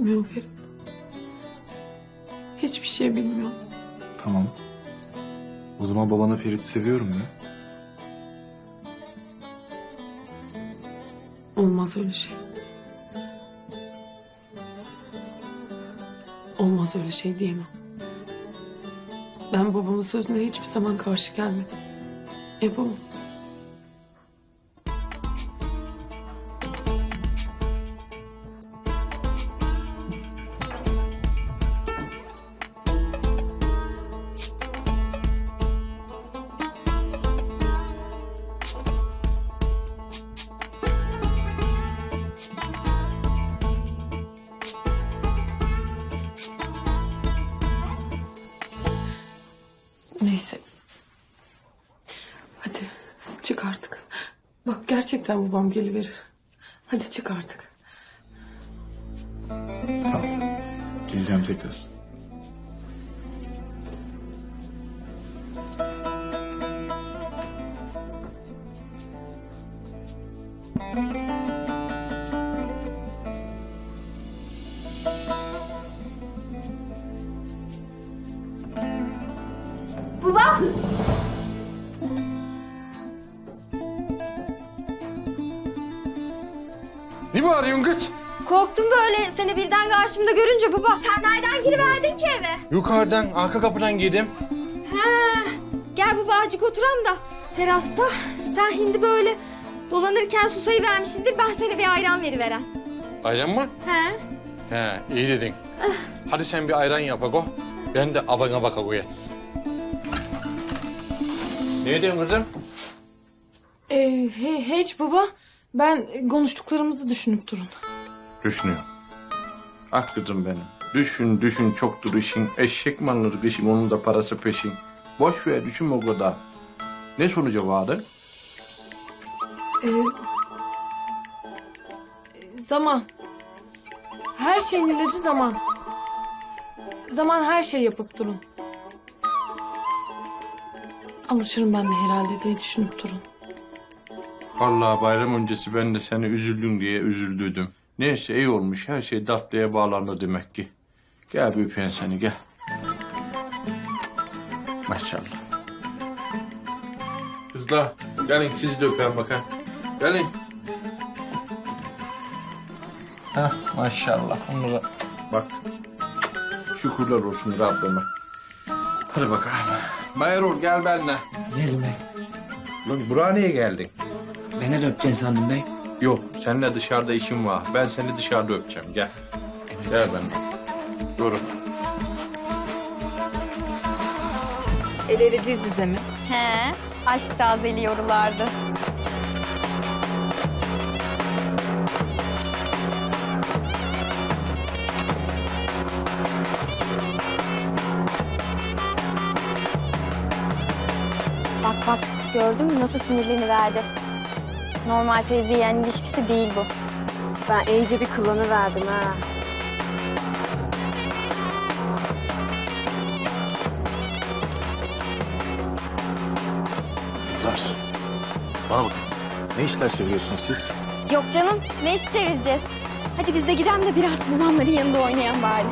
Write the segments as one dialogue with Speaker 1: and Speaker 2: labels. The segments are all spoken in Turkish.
Speaker 1: Bilmiyorum Ferit. Hiçbir şey bilmiyorum.
Speaker 2: Tamam. O zaman babana Ferit'i seviyorum de.
Speaker 1: Olmaz öyle şey. Olmaz öyle şey diyemem. Ben babamın sözüne hiçbir zaman karşı gelmedim. Yapamam. Neyse. Hadi çık artık. Bak gerçekten babam geliverir. Hadi çık artık.
Speaker 2: Tamam. Geleceğim tekrar.
Speaker 3: Yukarıdan arka kapıdan girdim.
Speaker 4: He. Gel baba azıcık oturam da terasta. Sen hindi böyle dolanırken susayı vermişsindir. Ben sana bir ayran veriveren.
Speaker 3: Ayran mı?
Speaker 4: He.
Speaker 3: He iyi dedin. Hadi sen bir ayran yap Ago. Ben de abana bak Ago'ya. Ne diyorsun kızım?
Speaker 1: Ee, he- hiç baba. Ben konuştuklarımızı düşünüp durun.
Speaker 3: Düşünüyorum. Ah kızım benim. Düşün düşün çoktur işin. Eşek alınır kışın onun da parası peşin. Boş ver düşünme o kadar. Ne sonuca vardı?
Speaker 1: Ee, zaman. Her şeyin ilacı zaman. Zaman her şey yapıp durun. Alışırım ben de herhalde diye düşünüp durun.
Speaker 3: Vallahi bayram öncesi ben de seni üzüldün diye üzüldüydüm. Neyse iyi olmuş. Her şey tatlıya bağlandı demek ki. Gel bir öpeyim seni gel. Maşallah. Kızlar gelin siz de öpeyim bakayım. Gelin. Hah maşallah. Onlara bak. Şükürler olsun Rabbime. Hadi bakalım. Bayrol gel benimle.
Speaker 5: Geldim bey.
Speaker 3: Lan buraya niye geldin?
Speaker 5: Beni de öpeceksin sandım bey.
Speaker 3: Yok, seninle dışarıda işim var. Ben seni dışarıda öpeceğim. Gel. Gel benimle. Dur.
Speaker 6: Elleri diz dize mi?
Speaker 4: He. Aşk tazeliyorlardı. Bak bak gördün mü nasıl sinirlerini verdi. Normal teyze yeğen ilişkisi değil bu.
Speaker 6: Ben iyice bir kılanı verdim ha.
Speaker 7: Bana bakın. Ne işler çeviriyorsunuz siz?
Speaker 4: Yok canım ne iş çevireceğiz? Hadi biz de gidelim de biraz babamların yanında oynayan bari.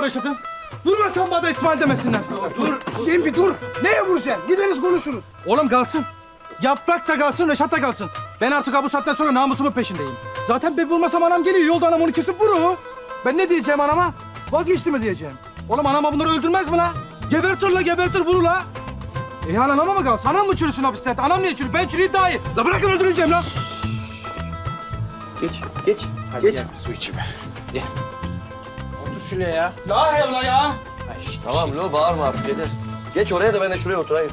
Speaker 8: Lan Reşat'ım. Vurmasan bana İsmail demesinler. Dur, Cem bir dur. Neye vuracaksın? Gideriz konuşuruz. Oğlum kalsın. Yaprak da kalsın, Reşat da kalsın. Ben artık bu saatten sonra namusumun peşindeyim. Zaten ben vurmasam anam geliyor. Yolda anam onu kesip vurur. Ben ne diyeceğim anama? Vazgeçti mi diyeceğim. Oğlum anama bunları öldürmez mi la? Gebertir la, gebertir vurur la. E yani anama mı kalsın? Anam mı çürüsün hapislerde? Anam niye çürür? Ben çürüyeyim daha iyi. La bırakın öldüreceğim la.
Speaker 5: Geç, geç. Hadi
Speaker 8: Geç.
Speaker 5: gel su içime. Gel. Şuraya ya.
Speaker 8: La hevla ya.
Speaker 5: Ay işte
Speaker 7: Tamam lo bağırma artık yeter. Geç oraya da ben de şuraya oturayım.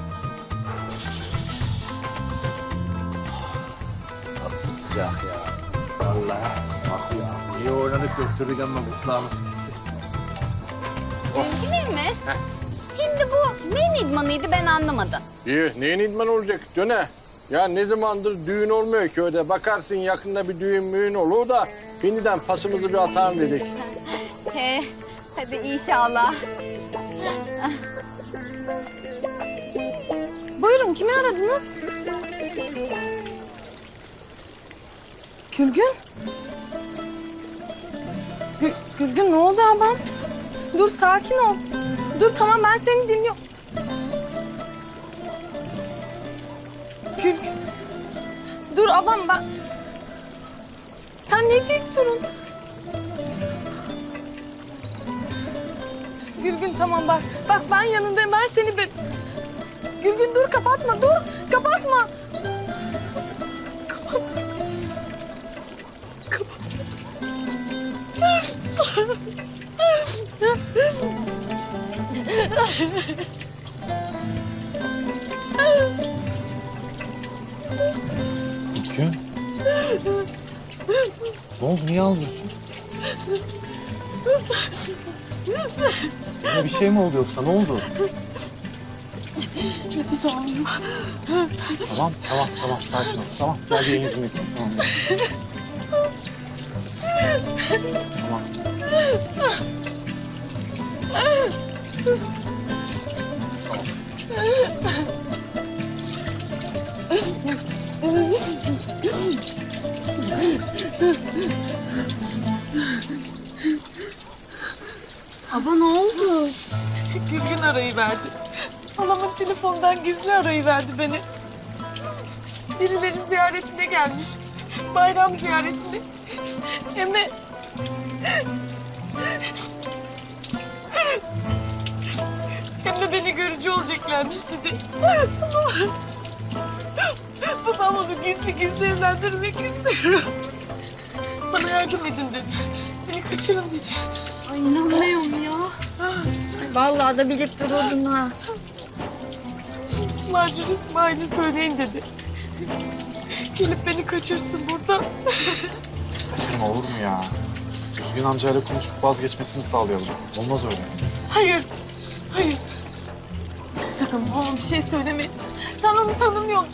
Speaker 7: Nasıl sıcak ya. Vallahi bak ya. İyi oynadık götürdük ama kulağımız gitti.
Speaker 6: Üzgünüm mi? Şimdi bu ne idmanıydı ben anlamadım.
Speaker 3: İyi, neyin idman olacak? Döne. Ya ne zamandır düğün olmuyor köyde. Bakarsın yakında bir düğün müğün olur da... ...şimdiden pasımızı bir atalım dedik.
Speaker 6: He, hadi inşallah.
Speaker 1: Buyurun kimi aradınız? Gülgün? Gül, Gülgün ne oldu abam? Dur sakin ol. Dur tamam ben seni dinliyorum. Gülgün. Dur abam ben... Sen ne deyip Gülgün tamam bak. Bak ben yanındayım ben seni... Be... Gülgün dur kapatma dur kapatma. Kapat. Kapat.
Speaker 7: Ne oldu? Niye ağlıyorsun? Yine bir şey mi oldu yoksa? Ne oldu?
Speaker 1: Nefes alamıyorum.
Speaker 7: Tamam, tamam, tamam. Sakin ol. Tamam, gel bir elinizi yıkayın. Tamam, gel. Tamam.
Speaker 1: Aba ne oldu? Gülgün arayı verdi. Halamın telefondan gizli arayı verdi beni. Birileri ziyaretine gelmiş. Bayram ziyaretine. Hem de... Hem de beni görücü olacaklarmış dedi. Babam onu gizli gizli evlendirmek istiyorum. Bana yardım edin dedi. Beni kaçırın dedi.
Speaker 4: Ay inanmıyorum ya. Vallahi da bilip dururdun ha.
Speaker 1: Marcır İsmail'e söyleyin dedi. Gelip beni kaçırsın buradan.
Speaker 7: Kaçırma olur mu ya? Düzgün amcayla konuşup vazgeçmesini sağlayalım. Olmaz öyle.
Speaker 1: Hayır, hayır. Sakın oğlum bir şey söylemeyin. Sen onu tanımıyorsun.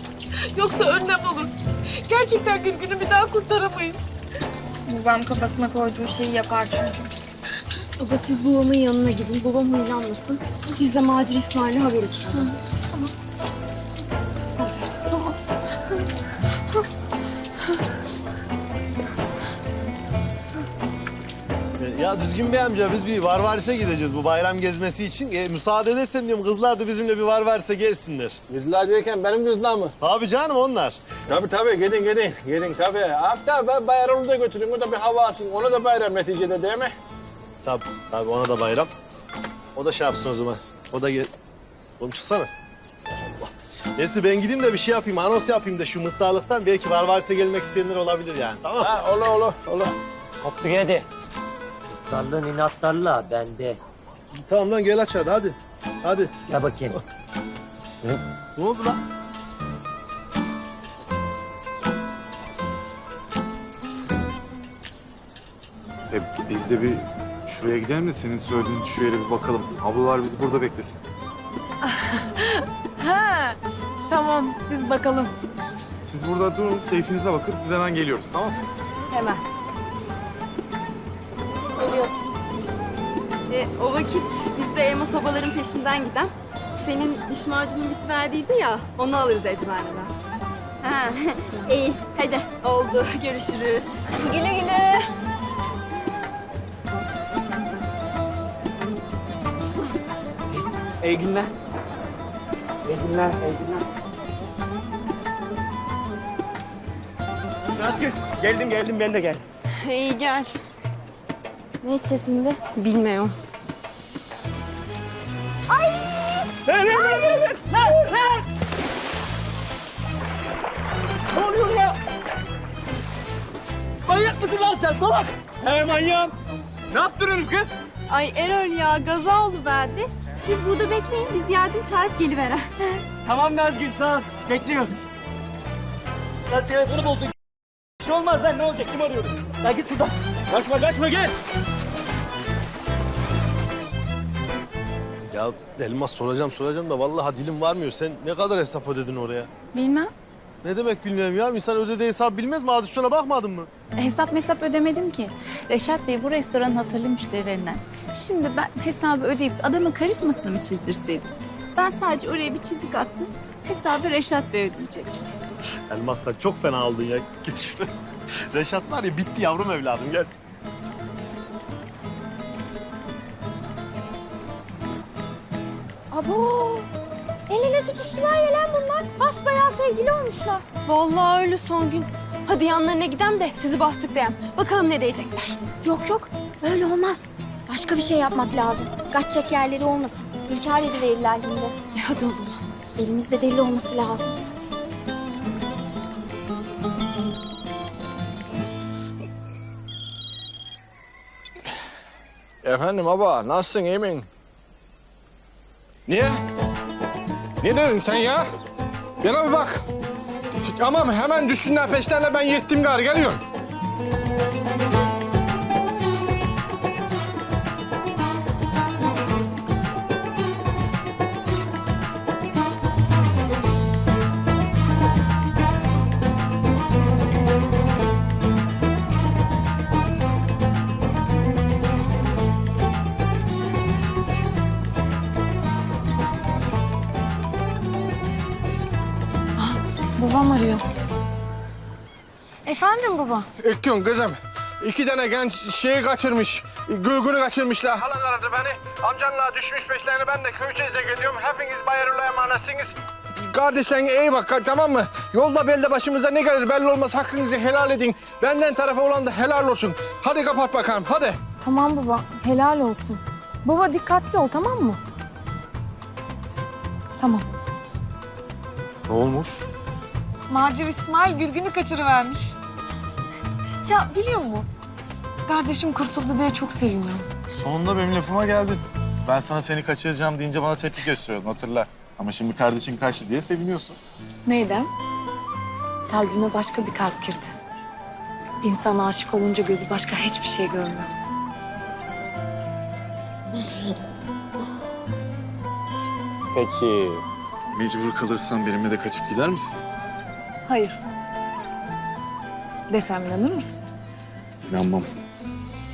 Speaker 1: Yoksa önlem olur. Gerçekten Gülgün'ü bir daha kurtaramayız.
Speaker 4: Babam kafasına koyduğu şeyi yapar çünkü. Baba siz babamın yanına gidin. Babam huylanmasın. Biz de Macir İsmail'e haber uçuralım.
Speaker 9: Ya düzgün bey amca biz bir Varvaris'e gideceğiz bu bayram gezmesi için. E, müsaade edersen diyorum kızlar da bizimle bir Varvaris'e gezsinler.
Speaker 3: Kızlar derken benim kızlar mı?
Speaker 9: Abi canım onlar.
Speaker 3: Tabii tabii gidin gidin. Gidin tabii. Hatta ben bayramı da götüreyim. O da bir hava alsın. Ona da bayram neticede değil mi?
Speaker 9: Tabii tabii ona da bayram. O da şey yapsın o zaman. O da gel. Oğlum çıksana. Allah. Neyse ben gideyim de bir şey yapayım, anons yapayım da şu muhtarlıktan. Belki Varvaris'e gelmek isteyenler olabilir yani. Tamam.
Speaker 3: Ha olur olur olur.
Speaker 5: Koptu geldi. Darlığın inatlarla bende.
Speaker 9: Tamam lan gel aç hadi hadi. Hadi.
Speaker 5: Gel bakayım.
Speaker 9: Ne oldu lan?
Speaker 2: E, biz de bir şuraya gidelim de senin söylediğin şu yere bir bakalım. Ablalar bizi burada beklesin.
Speaker 1: Ha, tamam biz bakalım.
Speaker 2: Siz burada durun, keyfinize bakın. Biz hemen geliyoruz, tamam mı?
Speaker 1: Hemen.
Speaker 6: E, o vakit biz de elma sobaların peşinden giden. Senin diş macunun bitiverdiydi ya, onu alırız eczaneden. Ha, iyi. Hadi oldu. Görüşürüz. Güle güle.
Speaker 5: İyi günler. İyi günler, iyi günler. Nazgül, geldim geldim ben de geldim.
Speaker 1: İyi gel.
Speaker 4: Ne içesinde? Bilmiyorum.
Speaker 5: Ver, ver, ver, ver, ver, ver, ver. Ne oluyor ya? Manyak mısın lan sen salak? He manyağım. Ne yaptırıyorsunuz kız?
Speaker 4: Ay Erol ya gaza verdi. Siz burada bekleyin biz yardım çağırıp geliverer.
Speaker 5: Tamam Nazgül sağ ol. Bekliyoruz. Lan telefonu bulduk. Bir şey olmaz lan ne olacak kim arıyoruz? Lan git şuradan. Kaçma kaçma gel.
Speaker 9: Ya Elmas soracağım soracağım da vallahi dilim varmıyor. Sen ne kadar hesap ödedin oraya?
Speaker 6: Bilmem.
Speaker 9: Ne demek bilmiyorum ya. İnsan ödediği hesap bilmez mi? Adisyona bakmadın mı?
Speaker 10: Hesap mesap ödemedim ki. Reşat Bey bu restoranın hatırlı müşterilerinden. Şimdi ben hesabı ödeyip adamın karizmasını mı çizdirseydim? Ben sadece oraya bir çizik attım. Hesabı Reşat Bey ödeyecek.
Speaker 9: Elmas sen çok fena aldın ya. Gel şuraya. Reşat var ya bitti yavrum evladım gel.
Speaker 4: Abo! El ele tutuştular ya lan bunlar. Basbayağı sevgili olmuşlar.
Speaker 6: Vallahi öyle son gün. Hadi yanlarına gidem de sizi bastıklayan. Bakalım ne diyecekler.
Speaker 4: Yok yok öyle olmaz. Başka bir şey yapmak lazım. Kaçacak yerleri olmasın. İnkar ediverirler şimdi.
Speaker 6: E hadi o zaman.
Speaker 4: Elimizde delil olması lazım.
Speaker 3: Efendim baba nasılsın iyi misin? Niye? Ne dedin sen ya? Bana bir bak. Tamam hemen düşsünler peşlerine ben yettim gari geliyorum.
Speaker 1: Efendim baba?
Speaker 3: İlkgün kızım. iki tane genç şeyi kaçırmış. Gülgünü kaçırmışlar. Halan aradı beni. Amcanla düşmüş peşlerine ben de Köyceğiz'e gidiyorum. Hepiniz Bayırlı'ya emanetsiniz. Kardeşlerine iyi bak tamam mı? Yolda belde başımıza ne gelir belli olmaz. Hakkınızı helal edin. Benden tarafa olan da helal olsun. Hadi kapat bakalım hadi.
Speaker 1: Tamam baba, helal olsun. Baba dikkatli ol tamam mı? Tamam.
Speaker 7: Ne olmuş?
Speaker 1: Macir İsmail Gülgün'ü kaçırıvermiş. Ya biliyor musun? Kardeşim kurtuldu diye çok seviniyorum.
Speaker 7: Sonunda benim lafıma geldin. Ben sana seni kaçıracağım deyince bana tepki gösteriyordun hatırla. Ama şimdi kardeşin kaçtı diye seviniyorsun.
Speaker 1: Neyden? Kalbime başka bir kalp girdi. İnsan aşık olunca gözü başka hiçbir şey görmüyor.
Speaker 7: Peki. Mecbur kalırsan benimle de kaçıp gider misin?
Speaker 1: Hayır. Desem inanır mısın?
Speaker 7: İnanmam.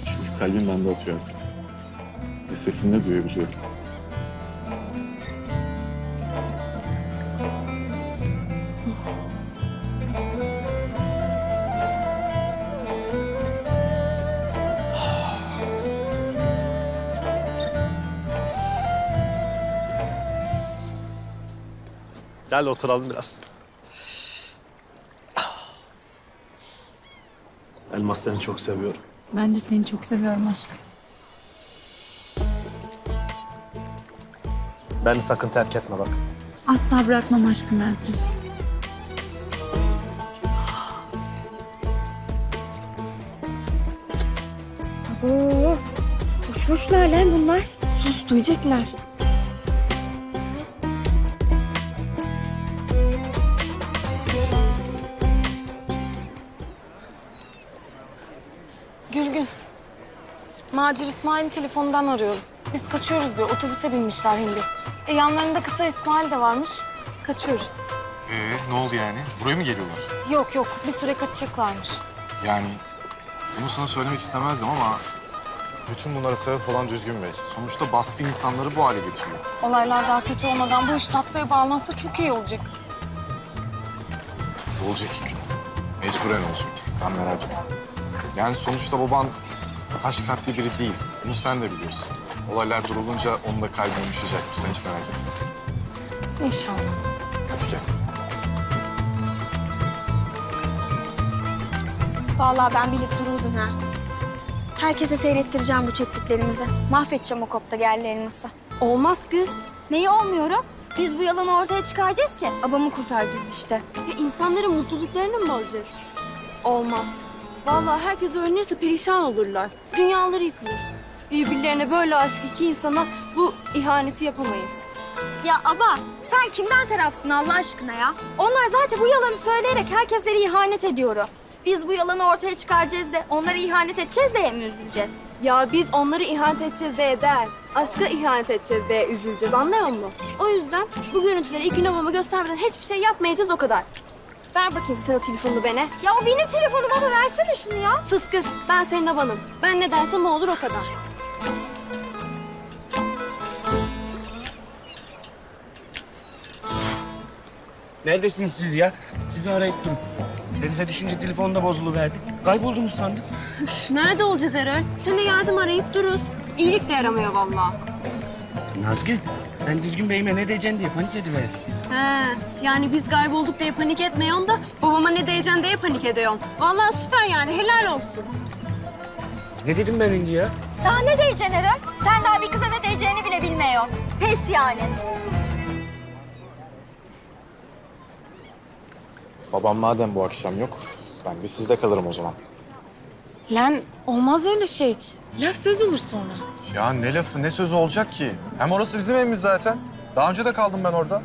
Speaker 7: Çünkü kalbim bende atıyor artık. Ve sesini de duyabiliyorum.
Speaker 9: Gel oturalım biraz. Elmas seni çok seviyorum.
Speaker 10: Ben de seni çok seviyorum aşkım.
Speaker 9: Beni sakın terk etme bak.
Speaker 10: Asla bırakmam aşkım ben seni.
Speaker 4: Oo, uçmuşlar lan bunlar.
Speaker 10: Sus duyacaklar.
Speaker 1: Macir İsmail'in telefonundan arıyorum. Biz kaçıyoruz diyor. Otobüse binmişler hindi. E yanlarında kısa İsmail de varmış. Kaçıyoruz.
Speaker 7: Ee, ne oldu yani? Buraya mı geliyorlar?
Speaker 1: Yok yok bir süre kaçacaklarmış.
Speaker 7: Yani bunu sana söylemek istemezdim ama... Bütün bunlara sebep olan Düzgün Bey. Sonuçta baskı insanları bu hale getiriyor.
Speaker 1: Olaylar daha kötü olmadan bu iş tatlıya bağlansa çok iyi olacak.
Speaker 7: Olacak iki gün. Mecburen olacak. Sen merak etme. Yani sonuçta baban taş kalpli biri değil. Bunu sen de biliyorsun. Olaylar durulunca onun da kalbi yumuşayacaktır. Sen hiç merak etme.
Speaker 1: İnşallah.
Speaker 7: Hadi gel.
Speaker 4: Vallahi ben bilip dururdum ha. Herkese seyrettireceğim bu çektiklerimizi. Mahvedeceğim o kopta geldi elması. Olmaz kız. Neyi olmuyorum? Biz bu yalanı ortaya çıkaracağız ki. Abamı kurtaracağız işte.
Speaker 6: Ya insanların mutluluklarını mı bozacağız? Olmaz. Vallahi herkes öğrenirse perişan olurlar. Dünyaları yıkılır. Birbirlerine böyle aşık iki insana bu ihaneti yapamayız.
Speaker 4: Ya aba sen kimden tarafsın Allah aşkına ya? Onlar zaten bu yalanı söyleyerek herkeslere ihanet ediyor. Biz bu yalanı ortaya çıkaracağız da onlara ihanet edeceğiz de mi üzüleceğiz?
Speaker 6: Ya biz onları ihanet edeceğiz diye der. Aşka ihanet edeceğiz diye üzüleceğiz anlıyor musun? O yüzden bu görüntüleri iki babama göstermeden hiçbir şey yapmayacağız o kadar. Ver bakayım sen o telefonunu bana.
Speaker 4: Ya o benim telefonum ama versene şunu ya.
Speaker 6: Sus kız ben senin babanım. Ben ne dersem o olur o kadar.
Speaker 5: Neredesiniz siz ya? Sizi arayıp durun. Denize düşünce telefon da bozuluverdi. Kayboldunuz sandım.
Speaker 6: Üf, nerede olacağız Erol? Sana yardım arayıp dururuz. İyilik de yaramıyor vallahi.
Speaker 5: Nazgül, ben düzgün beyime ne diyeceksin diye panik ediverdim.
Speaker 6: He, yani biz kaybolduk diye panik etmiyorsun da babama ne diyeceksin diye panik ediyorsun. Vallahi süper yani helal olsun.
Speaker 5: Ne dedim ben şimdi ya?
Speaker 4: Daha ne diyeceksin Eren? Sen daha bir kıza ne diyeceğini bile bilmiyorsun. Pes yani.
Speaker 7: Babam madem bu akşam yok, ben de sizde kalırım o zaman.
Speaker 1: Lan olmaz öyle şey. Laf söz olur sonra.
Speaker 7: Ya ne lafı, ne sözü olacak ki? Hem orası bizim evimiz zaten. Daha önce de kaldım ben orada.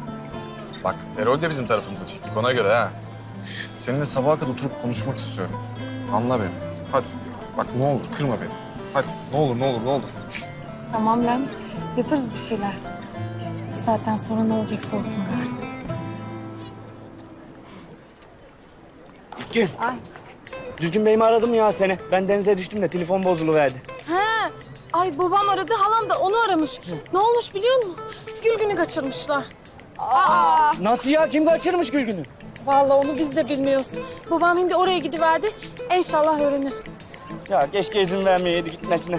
Speaker 7: Bak, Erol de bizim tarafımıza çektik ona göre ha. Seninle sabaha kadar oturup konuşmak istiyorum. Anla beni. Hadi. Bak ne olur kırma beni. Hadi. Ne olur, ne olur, ne olur.
Speaker 1: Tamam lan. Yaparız bir şeyler. Bu saatten sonra ne olacaksa olsun gari.
Speaker 5: Gül. Düzgün beyimi aradım ya seni. Ben denize düştüm de telefon bozuluverdi.
Speaker 1: He. Ay babam aradı halam da onu aramış. Ne olmuş biliyor musun? Gül günü kaçırmışlar.
Speaker 5: Nasıl ya? Kim kaçırmış Gülgün'ü?
Speaker 1: Vallahi onu biz de bilmiyoruz. Babam şimdi oraya gidiverdi. İnşallah öğrenir.
Speaker 5: Ya keşke izin vermeyeydi gitmesine.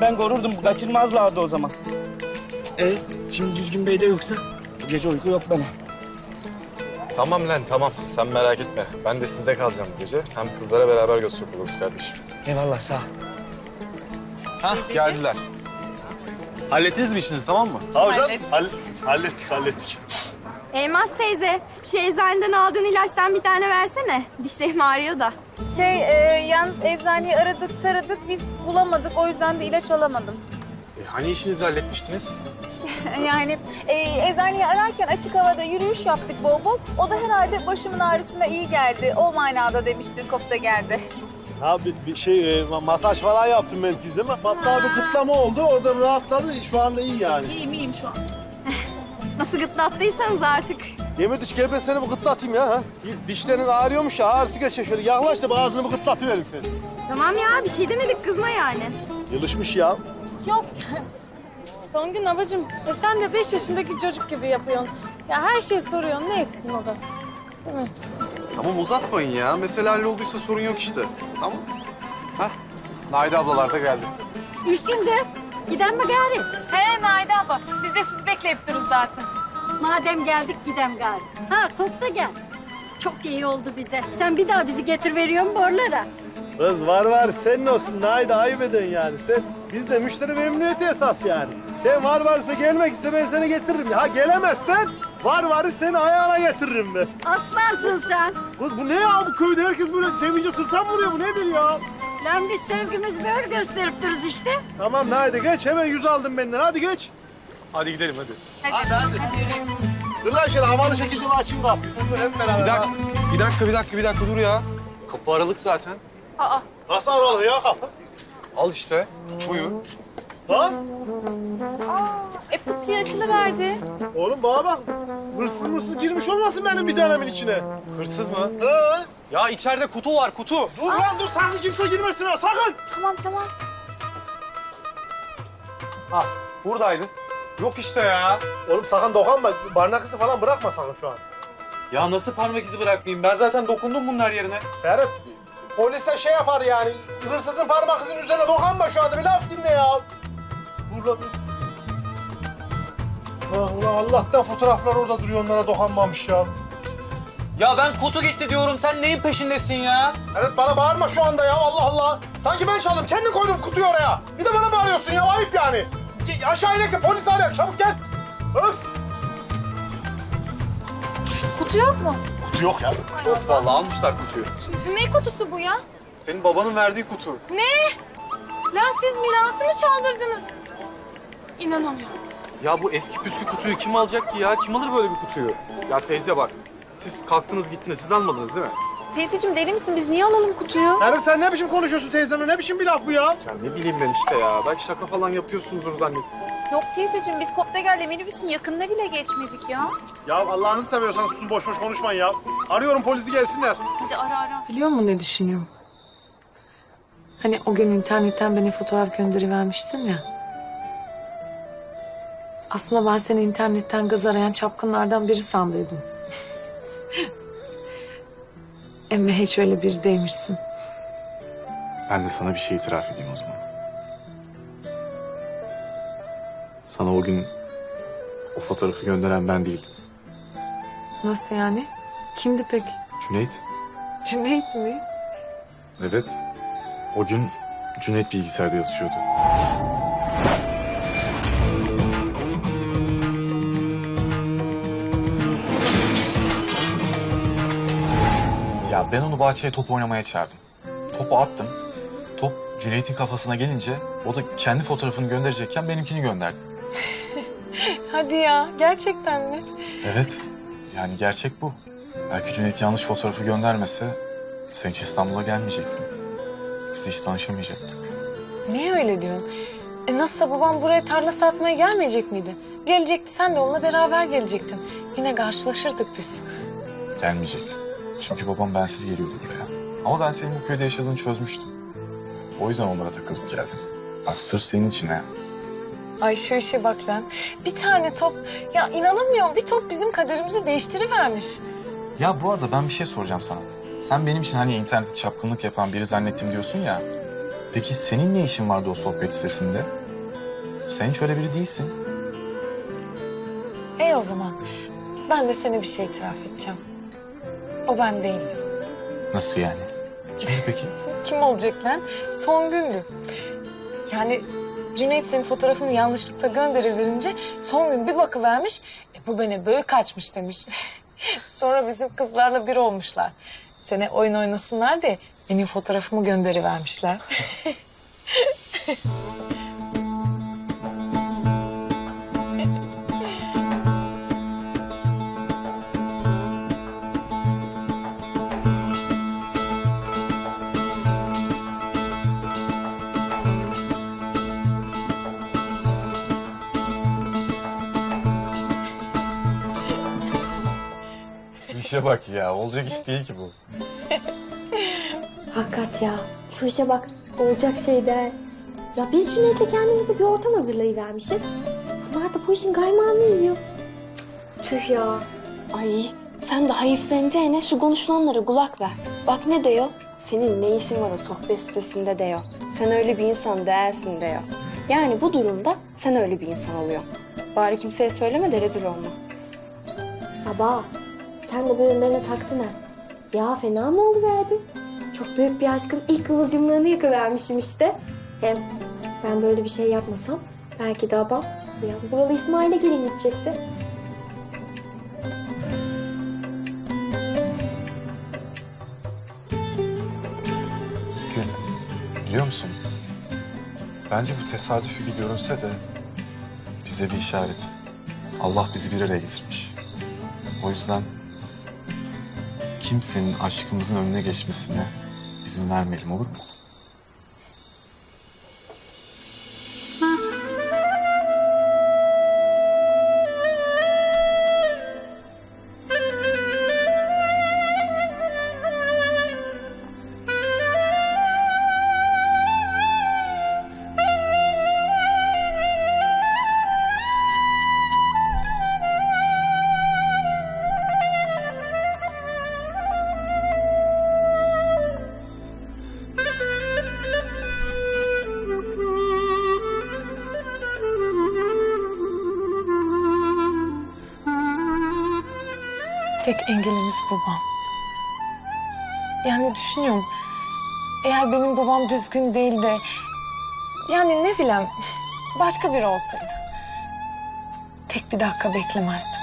Speaker 5: Ben korurdum, kaçırmazlardı o zaman. E şimdi Düzgün Bey de yoksa bu gece uyku yok bana.
Speaker 7: Tamam lan tamam. Sen merak etme. Ben de sizde kalacağım bu gece. Hem kızlara beraber göz sokuluruz kardeşim.
Speaker 5: Eyvallah sağ ol.
Speaker 7: Hah geldiler. Hallettiniz mi işinizi tamam mı?
Speaker 9: Tamam canım. Hall- hallettik, hallettik.
Speaker 4: Elmas teyze, şu eczaneden aldığın ilaçtan bir tane versene. Dişlerim ağrıyor da.
Speaker 10: Şey, e, yalnız eczaneyi aradık, taradık. Biz bulamadık. O yüzden de ilaç alamadım.
Speaker 7: E, hani işinizi halletmiştiniz?
Speaker 10: Yani e, eczaneyi ararken açık havada yürüyüş yaptık bol bol. O da herhalde başımın ağrısına iyi geldi. O manada demiştir kopta geldi.
Speaker 9: Ha bir, bir şey e, masaj falan yaptım ben size ama hatta bir kıtlama oldu. Orada rahatladı. Şu anda iyi yani.
Speaker 10: İyiyim, iyiyim şu an.
Speaker 4: Nasıl gırtlattıysanız artık.
Speaker 9: Yemin dışı gel ben seni bir gırtlatayım ya. Ha? Dişlerin ağrıyormuş ya. Ağrısı geçiyor şöyle. Yaklaş da bir ağzını bir gırtlatıverim seni.
Speaker 4: Tamam ya bir şey demedik kızma yani.
Speaker 9: Yılışmış ya.
Speaker 1: Yok. Son gün abacığım. E sen de beş yaşındaki çocuk gibi yapıyorsun. Ya her şeyi soruyorsun. Ne etsin o da? Değil mi?
Speaker 2: Tamam uzatmayın ya. Mesele hallolduysa sorun yok işte. Tamam. Hah. Naide ablalar da geldi.
Speaker 4: Kız. Giden mi gari?
Speaker 1: He Naide abla. Biz de sizi bekleyip dururuz zaten.
Speaker 11: Madem geldik gidem gari. Ha top da gel. Çok iyi oldu bize. Sen bir daha bizi getir veriyorsun borlara.
Speaker 9: Kız var var senin olsun. Nayda ayıp edin yani. Sen bizde müşteri memnuniyeti esas yani. Sen var varsa gelmek iste ben seni getiririm. Ha gelemezsen var varı seni ayağına getiririm ben.
Speaker 11: Aslansın sen.
Speaker 9: Kız bu ne ya bu köyde herkes böyle sevince sırttan vuruyor bu nedir ya?
Speaker 11: Lan biz sevgimiz böyle gösterip dururuz işte.
Speaker 9: Tamam Nayda geç hemen yüz aldım benden hadi geç.
Speaker 7: Hadi gidelim hadi.
Speaker 9: Hadi hadi. Dur lan şöyle havalı şekilde bir açayım kapıyı. Dur hep beraber.
Speaker 7: Bir dakika, bir dakika, bir dakika, bir dakika dur ya. Kapı aralık zaten.
Speaker 9: Nasıl havalı ya kapı?
Speaker 7: Al işte. Buyur.
Speaker 9: Lan
Speaker 10: E pıt diye açılıverdi.
Speaker 9: oğlum bana bak. Hırsız mırsız girmiş olmasın benim bir tanemin içine.
Speaker 7: Hırsız mı?
Speaker 9: Ee?
Speaker 7: Ya içeride kutu var, kutu.
Speaker 9: Dur lan dur sakın kimse girmesin ha sakın.
Speaker 10: Tamam tamam.
Speaker 7: Ah, buradaydı. Yok işte ya.
Speaker 9: Oğlum sakın dokunma. Barnak izi falan bırakma sakın şu an.
Speaker 7: Ya nasıl parmak izi bırakmayayım? Ben zaten dokundum bunun her yerine.
Speaker 9: Ferhat polise şey yapar yani. Hırsızın parmak izinin üzerine dokunma şu anda. Bir laf dinle ya. Dur lan. Allah Allah'tan fotoğraflar orada duruyor onlara dokunmamış ya.
Speaker 7: Ya ben kutu gitti diyorum. Sen neyin peşindesin ya?
Speaker 9: Ferhat bana bağırma şu anda ya Allah Allah. Sanki ben çaldım. Kendin koydun kutuyu oraya. Bir de bana bağırıyorsun ya ayıp yani. Ge- Aşağı inek de polis arıyor. Çabuk gel. Öf.
Speaker 10: Kutu yok mu?
Speaker 9: Kutu yok ya.
Speaker 7: Yok vallahi almışlar kutuyu.
Speaker 1: Ne kutusu bu ya?
Speaker 7: Senin babanın verdiği kutu.
Speaker 1: Ne? Lan siz mirası mı çaldırdınız? İnanamıyorum.
Speaker 2: Ya bu eski püskü kutuyu kim alacak ki ya? Kim alır böyle bir kutuyu? Ya teyze bak. Siz kalktınız gittiniz. Siz almadınız değil mi?
Speaker 10: Teyzeciğim deli misin? Biz niye alalım kutuyu?
Speaker 3: Yani sen ne biçim konuşuyorsun teyzemle? Ne biçim bir laf bu ya?
Speaker 2: Ya ne bileyim ben işte ya. Belki şaka falan yapıyorsunuzdur zannettim.
Speaker 10: Yok teyzeciğim biz Koptegel'le minibüsün yakınına bile geçmedik ya.
Speaker 9: Ya Allah'ınızı seviyorsan susun boş boş konuşmayın ya. Arıyorum polisi gelsinler.
Speaker 10: Hadi ara ara.
Speaker 1: Biliyor musun ne düşünüyorum? Hani o gün internetten bana fotoğraf gönderivermiştin ya. Aslında ben seni internetten kız arayan çapkınlardan biri sandıydım. Ama hiç öyle biri değilmişsin.
Speaker 2: Ben de sana bir şey itiraf edeyim o zaman. Sana o gün o fotoğrafı gönderen ben değildim.
Speaker 1: Nasıl yani? Kimdi peki?
Speaker 2: Cüneyt.
Speaker 1: Cüneyt mi?
Speaker 2: Evet. O gün Cüneyt bilgisayarda yazışıyordu.
Speaker 7: Ya ben onu bahçeye top oynamaya çağırdım. Topu attım. Top Cüneyt'in kafasına gelince o da kendi fotoğrafını gönderecekken benimkini gönderdi.
Speaker 1: Hadi ya, gerçekten mi?
Speaker 7: Evet. Yani gerçek bu. Belki Cüneyt yanlış fotoğrafı göndermese sen hiç İstanbul'a gelmeyecektin. Biz hiç tanışamayacaktık.
Speaker 1: Niye öyle diyorsun? E nasılsa babam buraya tarla satmaya gelmeyecek miydi? Gelecekti, sen de onunla beraber gelecektin. Yine karşılaşırdık biz.
Speaker 7: Gelmeyecektim. Çünkü babam bensiz geliyordu buraya. Ama ben senin bu köyde yaşadığını çözmüştüm. O yüzden onlara takılıp geldim. Bak sırf senin için ha.
Speaker 1: Ay şu işe bak lan. Bir tane top, ya inanamıyorum bir top bizim kaderimizi değiştirivermiş.
Speaker 7: Ya bu arada ben bir şey soracağım sana. Sen benim için hani internette çapkınlık yapan biri zannettim diyorsun ya. Peki senin ne işin vardı o sohbet sitesinde? Sen hiç öyle biri değilsin.
Speaker 1: E o zaman ben de sana bir şey itiraf edeceğim. O ben değildim.
Speaker 7: Nasıl yani? Kimdi peki?
Speaker 1: Kim olacak lan? Songül'dü. Yani Cüneyt senin fotoğrafını yanlışlıkla gönderiverince Songül bir bakıvermiş. E, bu bana böyle kaçmış demiş. Sonra bizim kızlarla bir olmuşlar. Sene oyun oynasınlar diye benim fotoğrafımı gönderivermişler.
Speaker 7: İşe bak ya. Olacak iş değil ki bu.
Speaker 4: Hakikat ya. Şu işe bak. Olacak şey değil. Ya biz Cüneyt'le kendimize bir ortam hazırlayıvermişiz. Bunlar da bu işin gaymağını yiyor. Cık, Tüh ya. Ay sen de hayıflanacağına şu konuşulanlara kulak ver. Bak ne diyor? Senin ne işin var o sohbet sitesinde diyor. Sen öyle bir insan değilsin diyor. Yani bu durumda sen öyle bir insan oluyor. Bari kimseye söyleme de rezil olma. Baba sen de bu yönlerine taktın ha. Ya fena mı oluverdi? Çok büyük bir aşkın ilk kıvılcımlarını yıkıvermişim işte. Hem ben böyle bir şey yapmasam belki de babam biraz buralı İsmail'e gelin gidecekti.
Speaker 7: Gül, biliyor musun? Bence bu tesadüfi bir görünse de bize bir işaret. Allah bizi bir araya getirmiş. O yüzden kimsenin aşkımızın önüne geçmesine izin vermeyelim olur mu?
Speaker 1: Tek engelimiz babam. Yani düşünüyorum. Eğer benim babam düzgün değil de... Yani ne bileyim başka biri olsaydı. Tek bir dakika beklemezdim.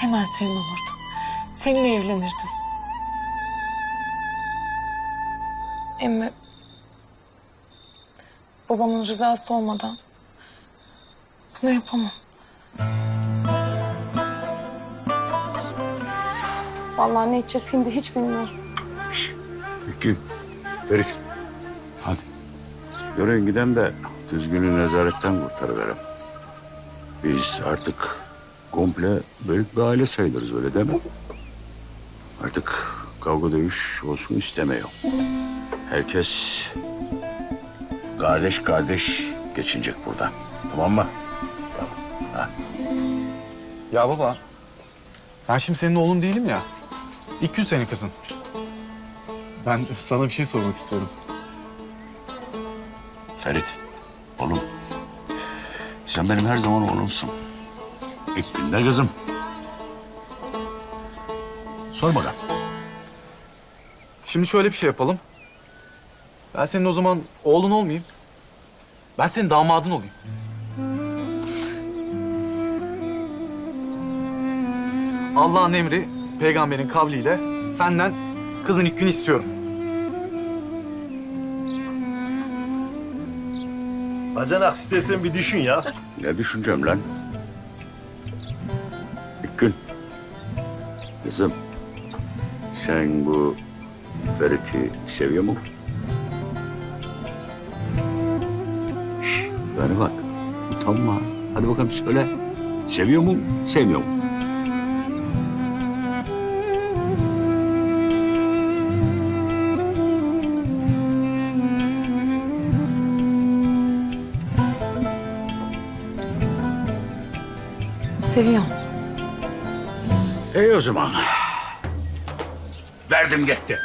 Speaker 1: Hemen senin olurdum. Seninle evlenirdim. Ama babamın rızası olmadan bunu yapamam. Vallahi ne edeceğiz şimdi hiç bilmiyorum.
Speaker 12: İki. Ferit. Hadi. Görün giden de düzgünü nezaretten kurtarıverem. Biz artık komple büyük bir aile sayılırız öyle değil mi? Artık kavga dövüş olsun istemiyor. Herkes kardeş kardeş geçinecek buradan. Tamam mı?
Speaker 7: Ya baba, ben şimdi senin oğlun değilim ya. İlk gün senin kızın. Ben sana bir şey sormak istiyorum.
Speaker 12: Ferit, oğlum. Sen benim her zaman oğlumsun. İlk günde kızım. Sor bakalım.
Speaker 7: Şimdi şöyle bir şey yapalım. Ben senin o zaman oğlun olmayayım. Ben senin damadın olayım. Allah'ın emri, peygamberin kavliyle senden kızın ilk günü istiyorum.
Speaker 9: Bacanak istersen bir düşün ya.
Speaker 12: Ne düşüneceğim lan? İlk gün. Kızım, sen bu Ferit'i seviyor mu? Şş, bana bak, utanma. Hadi bakalım söyle. Seviyor mu, sevmiyor mu? O zaman. Verdim gitti.